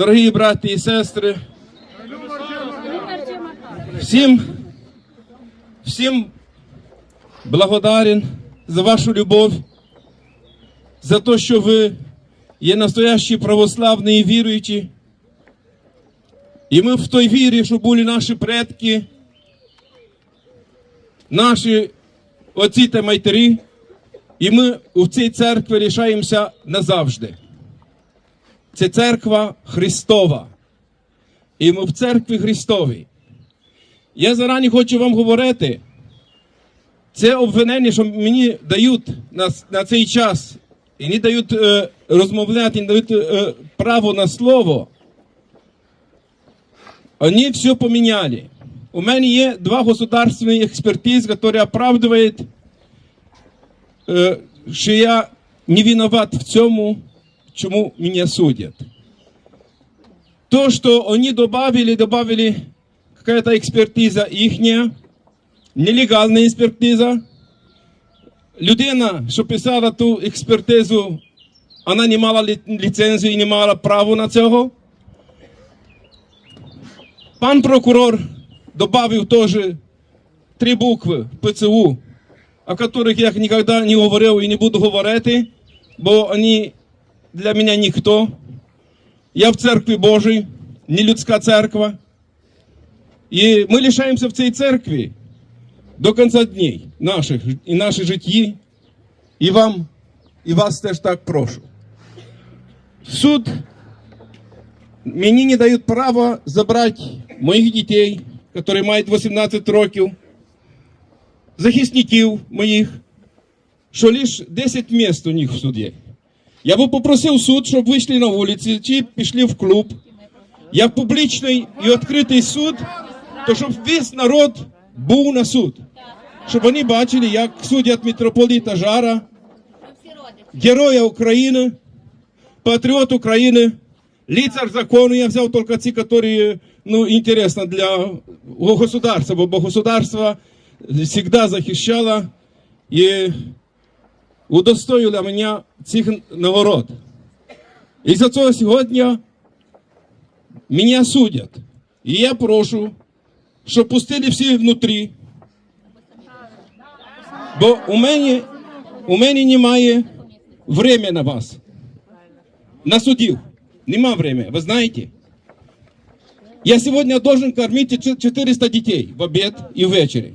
дорогі браті і сестри, всім, всім благодарен за вашу любов, за те, що ви є настоящі православні і віруючі. І ми в той вірі, що були наші предки, наші отці та матері, і ми у цій церкві лишаємося назавжди Це церква Христова. І ми в церкві Христовій. Я зарані хочу вам говорити. Це обвинення, що мені дають на, на цей час, і не дають е, розмовляти, не дають е, право на слово. Они все поменяли. У мене є два государственные экспертизы, которые оправдывают, э, що я не виноват в цьому, чому меня судят. То, что они добавили, добавили какая-то экспертиза ихняя, нелегальна експертиза. Людина, що писала ту експертизу, вона не мала лі- ліцензію і не мала права на цього. Пан прокурор добавив тоже три букви ПЦУ, о которых я никогда не говорив і не буду говорити, бо вони для мене ніхто. Я в церкві Божій, не людська церква. І ми лишаємося в цій церкві до кінця днів наших і наші житті. І вам, і вас теж так прошу. Суд мені не дають права забрати моїх дітей, які мають 18 років, захисників моїх, що лише 10 місць у них в суді. Я би попросив суд, щоб вийшли на вулиці чи пішли в клуб. Я публічний і відкритий суд, то щоб весь народ був на суд. Щоб вони бачили, як судять митрополита Жара, героя України, патріот України, лицар закону. Я взяв тільки ці, які ну, інтересно для государства, бо государство завжди захищало і удостоїло мене цих нагород. І за це сьогодні мене судять. І я прошу, щоб пустили всі внутрі. Бо у мене, у мене немає времени на вас. На судів. Нема времени, ви знаєте? Я сьогодні должен кормити чо- 400 дітей в обід і ввечері.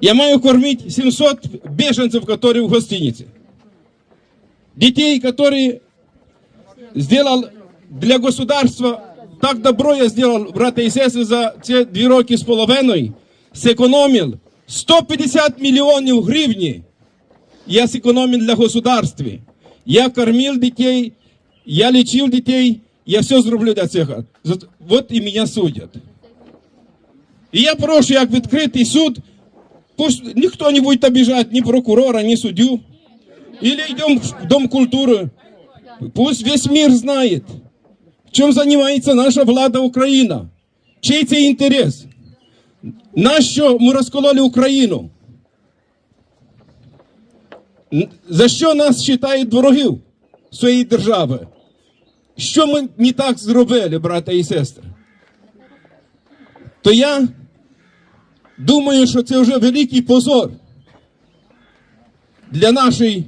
Я маю кормити 700 беженців, які в гостиниці. Дітей, які сделал для государства так добро я сделал, брата і сестри, за ці дві роки з половиною, зекономив 150 мільйонів гривні. Я зекономив для государства. Я кормив дітей, я лечив дітей, я все зроблю для цього. Вот і мене судять. І я прошу, як відкритий суд, пусть ніхто не буде обіжати ні прокурора, ні суддю. Или идем в Дом культуры. Пусть весь мир знает, чем занимается наша влада Украина. Чий це інтерес? Нащо ми розкололи Україну? Н- За що нас вважають ворогів своєї держави? Що ми не так зробили, брата і сестри? То я думаю, що це вже великий позор для нашої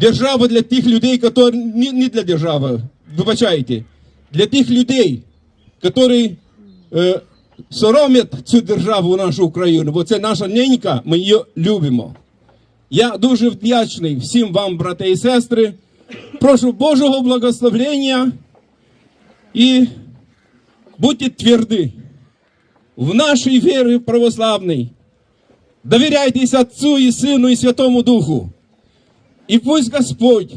держави, для тих людей, які не, для держави, вибачайте, для тих людей, які е, соромлять цю державу, нашу Україну, бо це наша ненька, ми її любимо. Я дуже вдячний всім вам, брати і сестри. Прошу Божого благословення і будьте тверді в нашій вірі православній. Довіряйтесь Отцу і Сину і Святому Духу. И пусть Господь,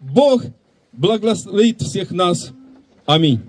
Бог, благословит всех нас. Аминь.